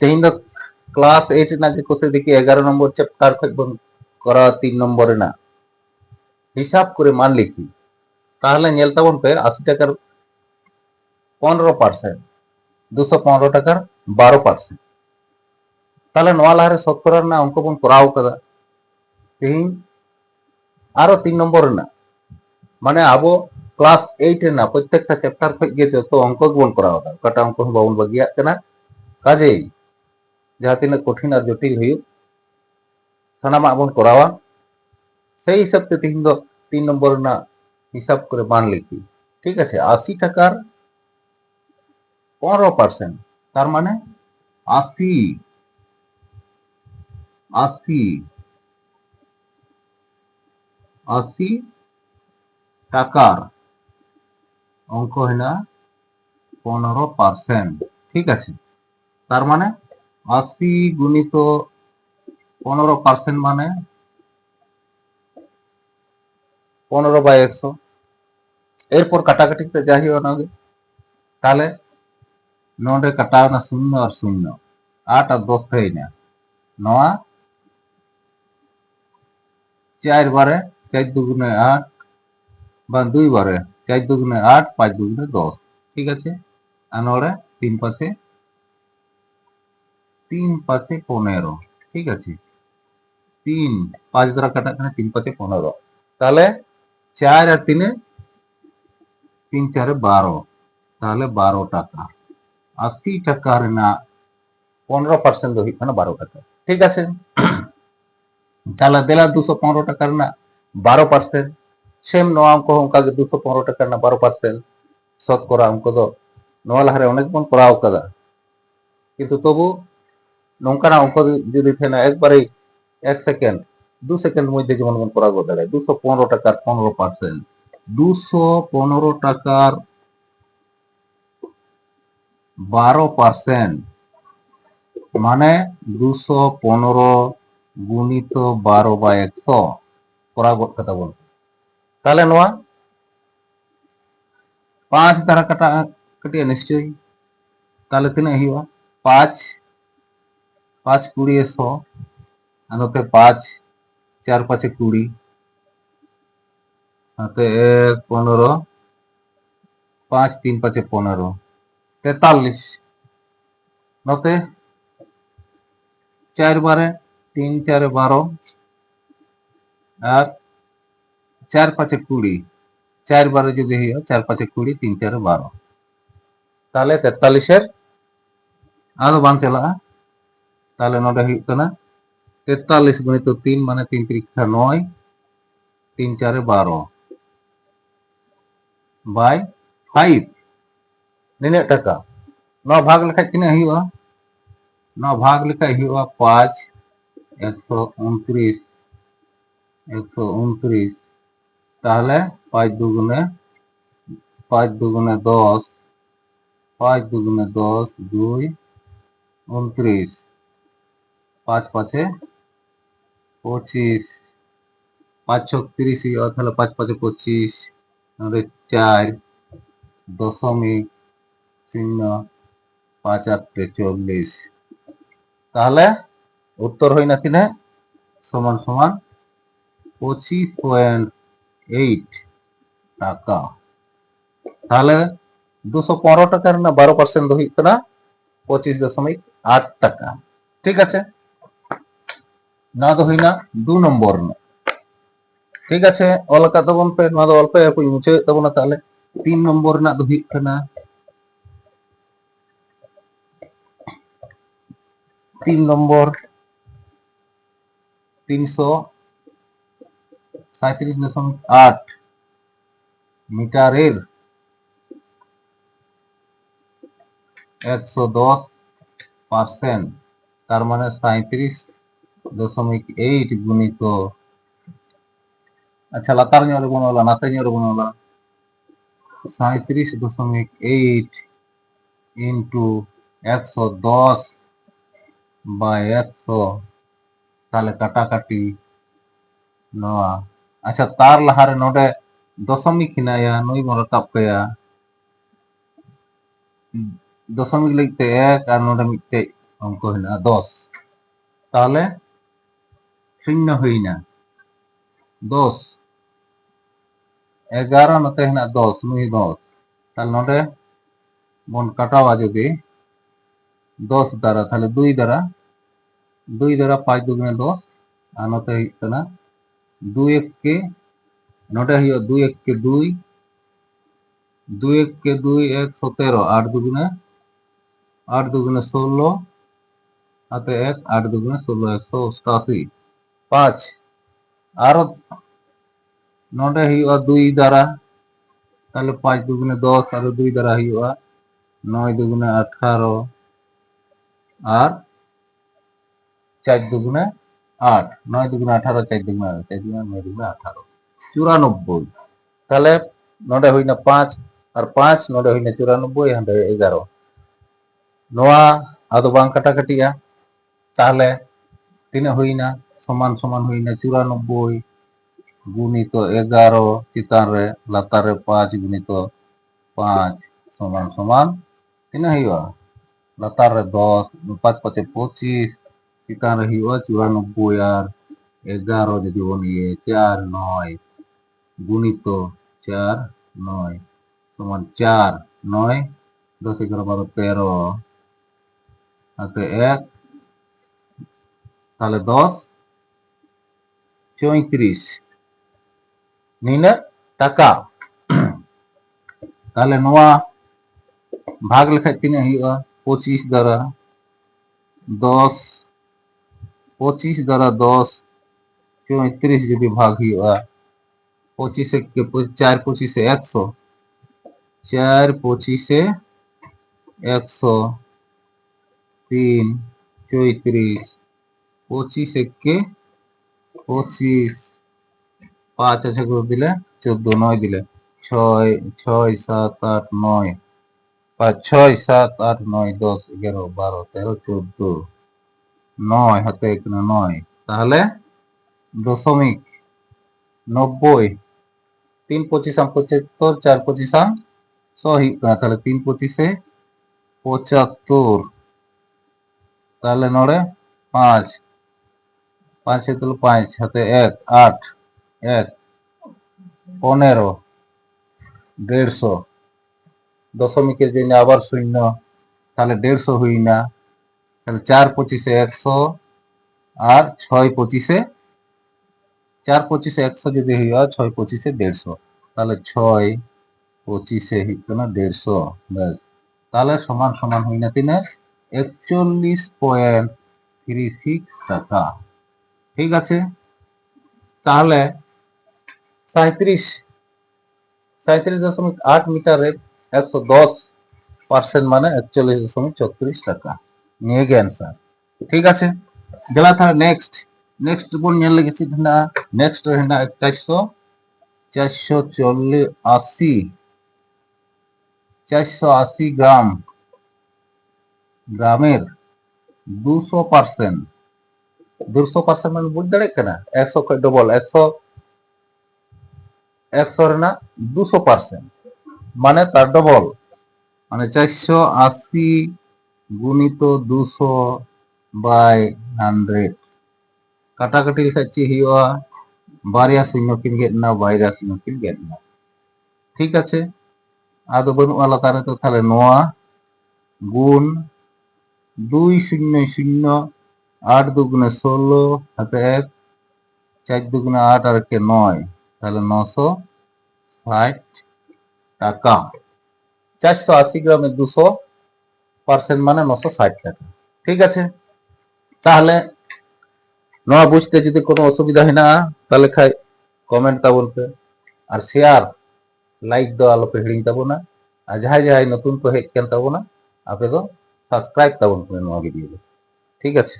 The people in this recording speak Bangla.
চাহিন দা ক্লাস এইট না যে কোথায় দেখি এগারো নম্বর চ্যাপ্টার থাকবেন করা তিন নম্বরে না হিসাব করে মান লিখি তাহলে নেলতাবন পে আশি টাকার পনেরো পার্সেন্ট দুশো পনেরো টাকার বারো পার্সেন্ট তাহলে নয় লাহারে সত্তরের না অঙ্ক বন করাও কাদা তেহিন আরও তিন নম্বর না মানে আবো ক্লাস এইট না প্রত্যেকটা চ্যাপ্টার থেকে যত অঙ্ক বন করাও কাটা অঙ্ক বাবন বাগিয়া কাজেই જ્યાં તેને કઠિન આર જટિલ હોય સાનામ આવન કરાવવા সেই হিসাবতে তিন তিন নম্বর না হিসাব করে মান লিখি। ঠিক আছে, আশি টাকার পনেরো পার্সেন্ট তার মানে আশি আশি আশি টাকার অঙ্ক হইলা পনেরো পার্সেন্ট ঠিক আছে। তার মানে আশি গুণিত পনেরো পার্সেন্ট মানে পনেরো বাই একশো। এরপর কাটাকাটিতে যাই ওনাকে তাহলে নোটে কাটা না শূন্য আর শূন্য, আট আর দশ হয়ে না নয়, চার বারে চার দুগুণে আট, বা দুই বারে চার দুগুণে আট, পাঁচ দুগুণে দশ, ঠিক আছে? আর নড়ে তিন পাশে তিন পাশে পনেরো, ঠিক আছে? তিন, পাঁচ দ্বারা কাটা এখানে তিন পাশে পনেরো। তাহলে চার আর তিনে তিন চারে বারো। তাহলে বারো টাকা। আশি টাকা না, পনেরো পার্সেন্ট দো হইবে বারো টাকা। ঠিক আছে? তাহলে দেলা দুশো পনেরো টাকার না, বারো পার্সেন্ট সেম নয় আমকো অনকা দুশো পনেরো টাকার না, বারো পার্সেন্ট শতকরা আমকো দো নয় লাহারে অনেক বন করাও কাদা কিন্তু তবু নৌকানা অঙ্ক যদি ফেলে একবারে এক সেকেন্ড, দু সেকেন্ড মধ্যে যেমন মন করা গো দেয় দুশো পনেরো টাকার পনেরো পার্সেন্ট দুশো পনেরো টাকার বারো পার্সেন্ট মানে দুশো পনেরো গুণিত বারো বা একশো। করা গোট কথা বল। তাহলে নয়, পাঁচ দ্বারা কাটা কাটিয়ে নিশ্চয়ই। তাহলে তিনে হওয়া পাঁচ પાંચ કુડી એ સો અને તે પાંચ চার পাঁচে কুড়ি হাতে এক, পনেরো, পাঁচ তিন পাঁচে পনেরো, তেতাল্লিশ নতে চার বারে তিন, চারে বারো, আর চার পাঁচে কুড়ি, চার বারে যদি হয় চার পাঁচে কুড়ি, তিন, চারে বারো, তাহলে তেতাল্লিশের আরও বান চালাগা তাহলে নটা হইতো না? তেতাল্লিশ গুণিত তিন মানে তিন পরীক্ষা নয়, তিন চারে বারো। By five. নিনে টাকা। ন ভাগ লেখা কিনে হইব ন ভাগ লেখা হইব পাঁচ, একশো উনত্রিশ একশো উনত্রিশ। তাহলে পাঁচ দুগুণে পাঁচ দুগুণে দশ, পাঁচ দুগুণে দশ, দুই, উনত্রিশ। পাঁচ পাঁচে পঁচিশ, পাঁচ ছক তিরিশ, তাহলে পাঁচ পাঁচে পঁচিশ, আমাদের চার, দশমিক শূন্য পাঁচ আটে চল্লিশ। তাহলে উত্তর হই না কিনা? সমান সমান পঁচিশ পয়েন্ট এইট টাকা। তাহলে দুশো পনেরো টাকার না, বারো পার্সেন্ট হইত না, পঁচিশ দশমিক আট টাকা। ঠিক আছে? না তো হই না দু নম্বর না। ঠিক আছে? অলকা তবন পে না অল্প কই মুছে তবন তাহলে। তিন নম্বর না তো হই কানা তিন নম্বর তিনশো সাঁত্রিশ দশমিক আট মিটারের একশো দশ পার্সেন্ট তার মানে সাঁত্রিশ দশমিক এইট গুণিত আচ্ছা লাতার নিয়ে আরও নিয়রে গুণওয়ালা নাতার আরও গুণওয়ালা সাঁত্রিশ দশমিক এইট ইন্টু একশো দশ বা একশো, তাহলে কাটাকাটি নেওয়া। আচ্ছা তার লাহারে নোডে দশমিক হিনায়া নই মরা তাপয়া দশমিক লাগতে এক আর নোডে মিটতে অঙ্ক হিনা দশ। তাহলে শূন্য হই না। দশ। এগারো নতে হেনা দশ নুই দশ। তাহলে নডে বন কাটাওয়া যদি দশ দ্বারা, তাহলে দুই দ্বারা। দুই দ্বারা পাঁচ দুগুণে দশ, আর নতে হইত কানা দুই এককে নডে হইয় দুই এককে দুই। দুই এককে দুই এক সতেরো, আট দুগুণে আট দুগুণে ষোলো, হাতে এক, আট দুগুণে ষোলো, একশো অষ্টাশি। পাঁচ। আরও নডে হইয়া দুই দ্বারা, তাহলে পাঁচ দুগুণে দশ, আর দুই দ্বারা হইয়া নয় দুগুণে আঠারো, আর চার দুগুণে আট। নয় দুগুণে আঠারো, চার দুগুণে আট, চার দুগুণে নয় দুগুণে আঠারো। চুরানব্বই। তাহলে নডে হইনা পাঁচ, আর পাঁচ নডে হইনা চুরানব্বই হাঁডে এগারো। নোয়া, আদো বাং কাটাকাটিয়া তাহলে তিনে হইনা সমান সমান হইনা চুরানব্বই গুণিত এগারো চিতান রে লাতার রে পাঁচ গুণিত পাঁচ সমান সমান তিনে হইবা লাতার রে দশ পাঁচ পাঁচে পঁচিশ চিতান রে হইবা চুরানব্বই আর এগারো যদি বনিয়ে চার নয় গুণিত চার নয় সমান চার নয় দশ এগারো বারো তেরো হাতে এক তাহলে দশ চৌত্রিশ নিলে টাকা তাহলে নোয়া ভাগ লেখায় তিনে হইয়া পঁচিশ দ্বারা দশ পঁচিশ দ্বারা দশ চৌত্রিশ যদি ভাগ হইয়া পঁচিশে কে পঁচিশ- চার পঁচিশে একশো চার পঁচিশে একশো তিন চৌত্রিশ পঁচিশ একে পঁচিশ, পাঁচ আছে করে দিলে? চোদ্দ, নয় দিলে। ছয় ছয়, সাত, আট, নয়। পাঁচ, ছয়, সাত, আট, নয়, দশ, এগারো, বারো, তেরো, চোদ্দ, নয়, হাতে এখানে নয়। তাহলে দশমিক নব্বই, তিন পঁচিশাম পঁচাত্তর, চার পঁচিশাম সহি তাহলে তিন পঁচিশে পঁচাত্তর। তাহলে নড়ে পাঁচ। পাঁচে তাহলে পাঁচ হাতে এক, আট, এক, পনেরো, দেড়শো। দশমিকের জন্য আবার শূন্য, তাহলে দেড়শো হই না। তাহলে চার পঁচিশে একশো আর ছয় পঁচিশে, চার পঁচিশে একশো যদি হইয়া ছয় পঁচিশে দেড়শো, তাহলে ছয় পঁচিশে হইতো না দেড়শো, ব্যাস। তাহলে সমান সমান হই না তিনে একচল্লিশ পয়েন্ট থ্রি সিক্স টাকা। ঠিক আছে? তাহলে সাঁত্রিশ সাঁত্রিশ দশমিক আট মিটারে একশো দশ পার্সেন্ট মানে একচল্লিশ দশমিক ছত্রিশ টাকা। নিয়ে গিয়ে অ্যান্সার ঠিক আছে? গেলা তাহলে নেক্সট নেক্সট বন নিয়ে লেগেছি না নেক্সট হেনা চারশো চারশো চল্লিশ আশি, চারশো আশি গ্রাম, গ্রামের দুশো পার্সেন্ট দুশো পার্সেন্ট মানে বুঝ দাঁড়ায় কেনা? একশো ডবল একশো একশো না, দুশো পার্সেন্ট মানে তার ডবল মানে চারশো আশি গুণিত দুশো বাই হান্ড্রেড কাটাকাটি লেখাচ্ছি হিওয়া বারিয়া শূন্য কিন গেট না বাইরা শূন্য কিন গেট না। ঠিক আছে? আদৌ বানুয়া লাতারে তো তাহলে নোয়া গুণ দুই শূন্য শূন্য আট দুগুণে ষোলো হাতে এক, চার দুগুণে আট আর কে নয়, তাহলে নশো ষাট টাকা। চারশো আশি গ্রামে দুশো পার্সেন্ট মানে নশো ষাট টাকা। ঠিক আছে? তাহলে নয় বুঝতে যদি কোনো অসুবিধা হয় না, তাহলে খাই, কমেন্টটা বলতে আর শেয়ার লাইক দো আলোপে হিড়িং তাবো না। আর যাহাই যাহাই নতুন তো হেক কেন তাবো না আপনি তো সাবস্ক্রাইব তাবো না ভিডিও ঠিক আছে?